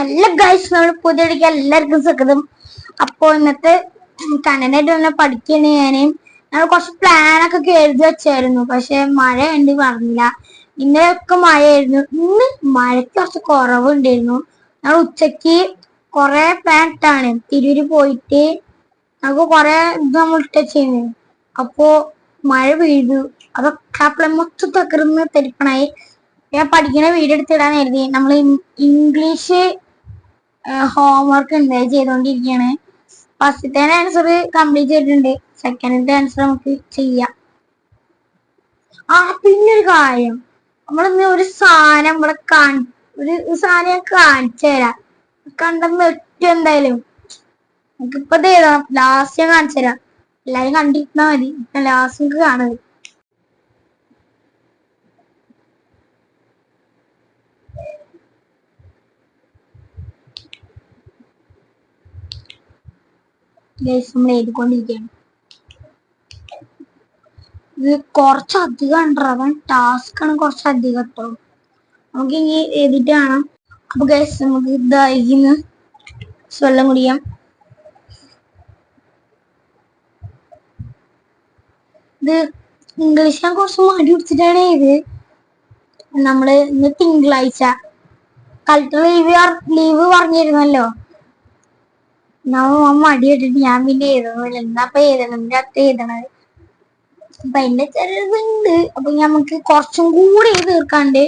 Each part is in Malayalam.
ഹലോ ഗൈസ് നമ്മൾ പുതിയ എല്ലാവർക്കും സുഖം അപ്പോൾ ഇന്നത്തെ കണ്ടനായിട്ട് വന്ന പഠിക്കുന്ന ഞാൻ. ഞങ്ങൾ കുറച്ച് പ്ലാനൊക്കെ എഴുതി വെച്ചായിരുന്നു പക്ഷെ മഴ ഉണ്ട് പറഞ്ഞില്ല ഇന്നലെയൊക്കെ മഴയായിരുന്നു. ഇന്ന് മഴയ്ക്ക് കുറച്ച് കുറവുണ്ടായിരുന്നു. ഞങ്ങൾ ഉച്ചയ്ക്ക് കുറെ പ്ലാൻ ഇട്ടാണ്. തിരൂര് പോയിട്ട് നമുക്ക് കുറെ ഇത് നമ്മൾ ഇട്ടുവെച്ചിരുന്നു അപ്പോ മഴ പെയ്തു. അതൊക്കെ ആ പ്ലാൻ മൊത്തം തകർന്ന് തെരിപ്പണായി. ഞാൻ പഠിക്കുന്ന വീഡിയോ എടുത്തിടാൻ കരുതി. നമ്മൾ ഇംഗ്ലീഷ് ഹോംവർക്ക് ഉണ്ട്. ചെയ്തുകൊണ്ടിരിക്കുകയാണ് ഫസ്റ്റത്തെ ആൻസർ കംപ്ലീറ്റ് ചെയ്തിട്ടുണ്ട്. സെക്കൻഡിന്റെ ആൻസർ നമുക്ക് ചെയ്യാം. ആ പിന്നെ ഒരു കാര്യം. നമ്മളിന്ന് ഒരു സാധനം ഇവിടെ കാണി ഒരു സാധനം ഞാൻ കാണിച്ചു തരാം. കണ്ടെന്ന് ഒറ്റ എന്തായാലും നമുക്കിപ്പോ ഇത് എഴുതണം ലാസ്റ്റ് ഞാൻ കാണിച്ചു തരാം. എല്ലാരും കണ്ടിരുന്നാ മതി. ലാസ്റ്റ് നമുക്ക് കാണുന്നത്. നമ്മൾ ഇത് കുറച്ചധികം ഉണ്ട് ടാസ്ക് ആണ് കുറച്ചധികം കേട്ടോ നമുക്ക് ഇനി എഴുതിട്ട് കാണാം. അപ്പൊ ഗൈസ് നമുക്ക് ഇതായി വെള്ളം കുടിക്കാം. ഇത് ഇംഗ്ലീഷ് ഞാൻ കുറച്ച് മടി പിടിച്ചിട്ടാണ് ഇത്. നമ്മൾ ഇന്ന് തിങ്കളാഴ്ച. കളക്ടർ ലീവ് ലീവ് പറഞ്ഞിരുന്നല്ലോ. നമ്മ മടി ഇട്ടിട്ട് ഞാൻ പിന്നെ എഴുതുന്നില്ല എന്നാ എഴുതണം? അത്ത എഴുതണത്. അപ്പൊ എന്റെ ചെറുതുണ്ട്. അപ്പൊ നമുക്ക് കുറച്ചും കൂടി എഴുതി തീർക്കാണ്ട്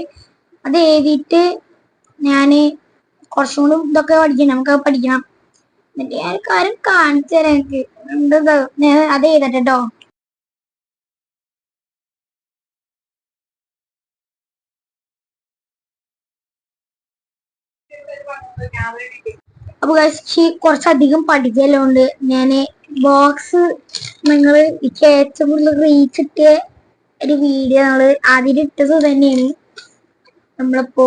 അത് എഴുതിയിട്ട് ഞാൻ കുറച്ചും കൂടി ഇതൊക്കെ പഠിക്കണം. നമുക്ക് പഠിക്കണം. എന്നിട്ട് ഞാൻ കാര്യം കാണിച്ചു തരാം എനിക്ക്. ഞാൻ അത് എഴുതട്ടെ കേട്ടോ അപ്പൊ ഗൈസ് കുറച്ചധികം പഠിക്കലുണ്ട്. ഞാൻ ബോക്സ് നിങ്ങൾ ഏറ്റവും റീച്ച് ഇട്ടിയ ഒരു വീഡിയോ നമ്മൾ ആദ്യം ഇട്ടത് തന്നെയാണ്. നമ്മളിപ്പോ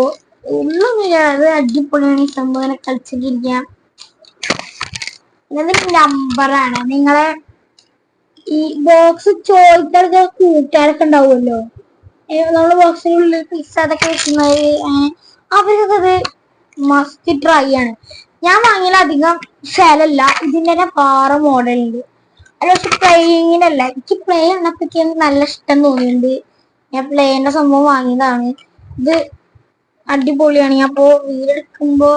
ഒന്നുമില്ല അത് അടിപൊളിയാണ്. ഈ സംഭവം ഇങ്ങനെ കളിച്ചിട്ടിരിക്കാം നമ്പറാണ് നിങ്ങളെ ഈ ബോക്സ് ചോദിക്കാതെ കൂട്ടുകാരൊക്കെ ഉണ്ടാവുമല്ലോ? നമ്മൾ ബോക്സിനുള്ളിൽ പിസ്സ അതൊക്കെ വെക്കുന്നത് അവർക്കത് മസ്റ്റ് ട്രൈ ആണ്. ഞാൻ വാങ്ങിയാൽ അധികം സ്ഥലല്ല. ഇതിന്റെ തന്നെ വേറെ മോഡലുണ്ട് അത് പക്ഷെ പ്ലേയിങ്ങിനല്ല എനിക്ക് പ്ലേ എണ്ണപ്പൊക്കെ നല്ല ഇഷ്ടം തോന്നിയിട്ടുണ്ട്. ഞാൻ പ്ലേന്റെ സംഭവം വാങ്ങിയതാണ്. ഇത് അടിപൊളിയാണ്. ഞാൻ അപ്പോ വീടെടുക്കുമ്പോ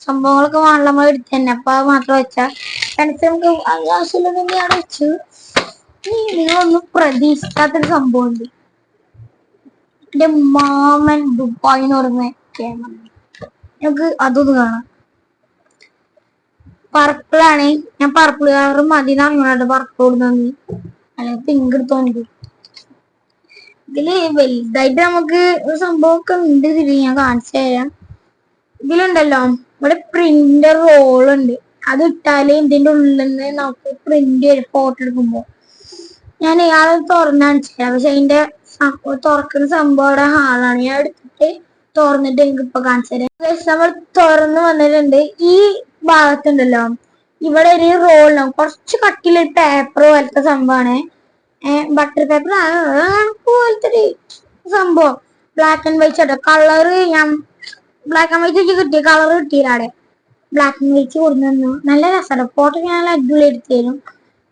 സംഭവങ്ങളൊക്കെ വാങ്ങാൻ നമ്മൾ എടുത്തു തന്നെ. അപ്പൊ അത് മാത്രം വെച്ചാ ഫ്രണ്ട്സ് നമുക്ക് ആവശ്യമില്ലെന്നുണ്ടെങ്കിൽ തന്നെയാണ് വെച്ചു നിങ്ങളൊന്നും പ്രതീക്ഷിക്കാത്തൊരു സംഭവം ഉണ്ട് എന്റെ മാമൻ ദുബായിന്ന് പറയുന്ന ക്യാമറ നമുക്ക് അതൊന്ന് കാണാം. പർപ്പിളാണ്. ഞാൻ പർപ്പിൾ കളർ മതി നന്നായിട്ട് പർപ്പിൾ കൊടുക്കുന്നത് അല്ലെങ്കിൽ പിങ്ക് എടുത്തോണ്ട്. ഇതിൽ വലുതായിട്ട് നമുക്ക് സംഭവമൊക്കെ ഉണ്ട് ഇതിൽ. ഞാൻ കാണിച്ചു തരാം. ഇതിലുണ്ടല്ലോ ഇവിടെ പ്രിന്റർ റോൾ ഉണ്ട്. അത് ഇട്ടാൽ എന്തിന്റെ ഉള്ളിൽ നിന്ന് നമുക്ക് പ്രിന്റ് വരും ഫോട്ടോ എടുക്കുമ്പോ. ഞാൻ ഇയാൾ തുറന്ന് കാണിച്ചു തരാം. പക്ഷെ അതിന്റെ തുറക്കുന്ന സംഭവം അവിടെ ഹാളാണ്. ഞാൻ എടുത്തിട്ട് തുറന്നിട്ട് എനിക്ക് ഇപ്പൊ കാണിച്ചു തരാം. നമ്മൾ തുറന്നു വന്നിട്ടുണ്ട്. ഈ ഭാഗത്തുണ്ടല്ലോ. ഇവിടെ ഒരു റോൾ കുറച്ച് കട്ടിയിലൊരു പേപ്പർ പോലത്തെ സംഭവമാണ് ബട്ടർ പേപ്പർ പോലത്തെ ഒരു സംഭവം. Black and white auto. Colour ഞാൻ ബ്ലാക്ക് ആൻഡ് വൈറ്റ് കിട്ടി കളർ കിട്ടിയില്ലാടെ ബ്ലാക്ക് ആൻഡ് വൈറ്റ് കൊടുന്നു നല്ല രസമാണ് ഫോട്ടോ ഞാൻ അടിപൊളി എടുത്തു തരും.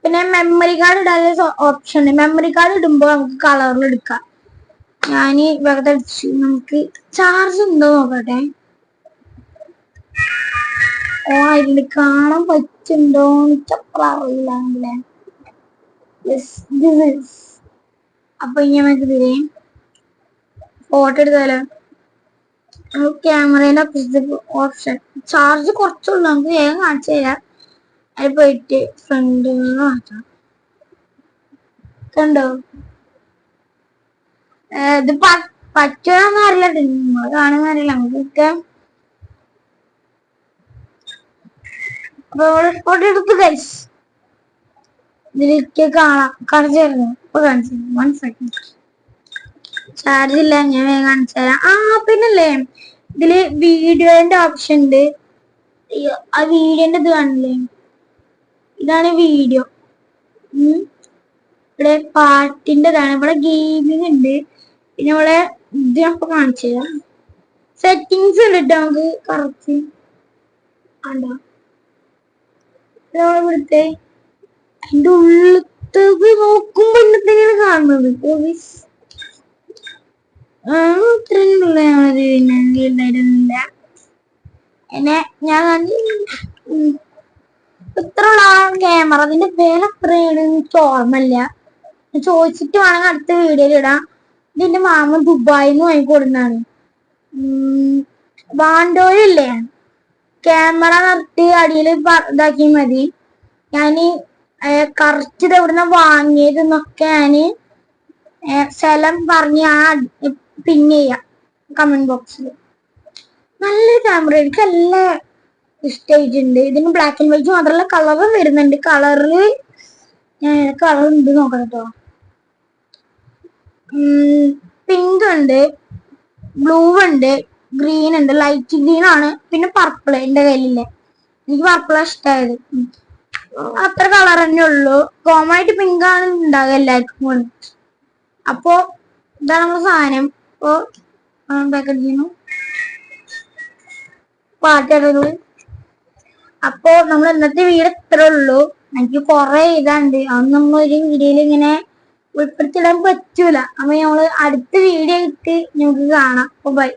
പിന്നെ മെമ്മറി കാർഡ് ഇടാനുള്ള ഓപ്ഷൻ ഉണ്ട്. മെമ്മറി കാർഡ് ഇടുമ്പോ നമുക്ക് കളറിൽ എടുക്കാം. ഞാൻ വെറുതെ നമുക്ക് ചാർജ് ഉണ്ടോ നോക്കട്ടെ. ഓ ആയിട്ടുണ്ട് കാണാൻ പറ്റുണ്ടോ അറിയില്ലാങ്കിലേ അപ്പൊ ഇനി നമുക്ക് ഇതിലെ ഫോട്ടോ എടുത്താലോ? ക്യാമറേന്റെ ഓപ്ഷൻ ചാർജ് കുറച്ചുള്ളൂ നമുക്ക് വേഗം കാണിച്ചു തരാം. അതിൽ പോയിട്ട് ഫ്രണ്ട് മാറ്റാം. കണ്ടോ? ഇത് പറ്റുക അറിയില്ല നിങ്ങൾ അറിയില്ല. നമുക്കൊക്കെ അപ്പൊ ഫോട്ടോ എടുത്തു ഗൈസ് ഇതിലേക്ക് കാണാം. കാണിച്ചു തരുന്നു ഇപ്പൊ കാണിച്ചു വൺ സെക്കൻഡ് ചാർജ് ഇല്ല. ഞാൻ വേഗം കാണിച്ചു ആ പിന്നല്ലേ? ഇതിൽ വീഡിയോന്റെ ഓപ്ഷൻ ഉണ്ട്. ആ വീഡിയോന്റെ ഇത് കാണില്ലേ? ഇതാണ് വീഡിയോ. ഇവിടെ പാട്ടിന്റെ ഇതാണ് ഇവിടെ ഗെയിമിംഗ് ഉണ്ട്. പിന്നെ ഇവിടെ ഇത് ഞാൻ കാണിച്ചു തരാം. സെറ്റിങ്സ് ഉണ്ട് കേട്ടോ നമുക്ക്. കറക്റ്റ് കണ്ടോ? ഇവിടുത്തെ അതിന്റെ ഉള്ളത്തേക്ക് നോക്കുമ്പോ ഇന്നത്തെയാണ് കാണുന്നത്? ഉം, ക്യാമറ അതിന്റെ വില എത്രയാണ്? എനിക്ക് ഓർമ്മയില്ല. ഞാൻ ചോദിച്ചിട്ട് വേണമെങ്കിൽ അടുത്ത വീഡിയോയിൽ ഇടാം. ഇതിന്റെ മാമ ദുബായിൽ നിന്ന് വാങ്ങിക്കൊടുന്നാണ് വാണ്ടോയില്ലേ? ക്യാമറ നിർത്തി അടിയിൽ ഇതാക്കി മതി. ഞാൻ കറക്റ്റ് ഇത് എവിടുന്ന വാങ്ങിയത് എന്നൊക്കെ ഞാൻ ഏ, സ്ഥലം പറഞ്ഞ് ആ പിന്നെ ചെയ്യാം കമന്റ് ബോക്സിൽ നല്ല ക്യാമറ എനിക്ക് നല്ല ഇഷ്ടമായിട്ടുണ്ട് ഇതിന് ബ്ലാക്ക് ആൻഡ് വൈറ്റ് മാത്രമല്ല കളറും വരുന്നുണ്ട്. കളറിൽ ഞാൻ കളർ ഉണ്ട് നോക്കണം കേട്ടോ പിങ്ക് ഉണ്ട്. ബ്ലൂ ഉണ്ട്. ഗ്രീൻ ഉണ്ട് ലൈറ്റ് ഗ്രീൻ ആണ്. പിന്നെ പർപ്പിൾ എന്റെ കയ്യിലില്ലേ. എനിക്ക് പർപ്പിൾ ഇഷ്ടമായത്. അത്ര കളർ തന്നെ ഉള്ളൂ. കോമൺ ആയിട്ട് പിങ്ക് ആണ് ഉണ്ടാകുക എല്ലാവർക്കും അപ്പോ ഇതാണ് നമ്മുടെ സാധനം. അപ്പോ പാക്കറ്റ് ചെയ്യുന്നു. പാട്ടുകൾ അപ്പോ നമ്മൾ ഇന്നത്തെ വീട് ഇത്രേ ഉള്ളൂ. എനിക്ക് കുറെ ഇതാണ്ട്. അന്ന് നമ്മൾ ഒരു വീഡിയോയിൽ ഇങ്ങനെ ഉൾപ്പെടുത്തിടാൻ പറ്റൂല. അപ്പൊ നമ്മൾ അടുത്ത വീഡിയോ ഇട്ട് നമുക്ക് കാണാം. ബൈ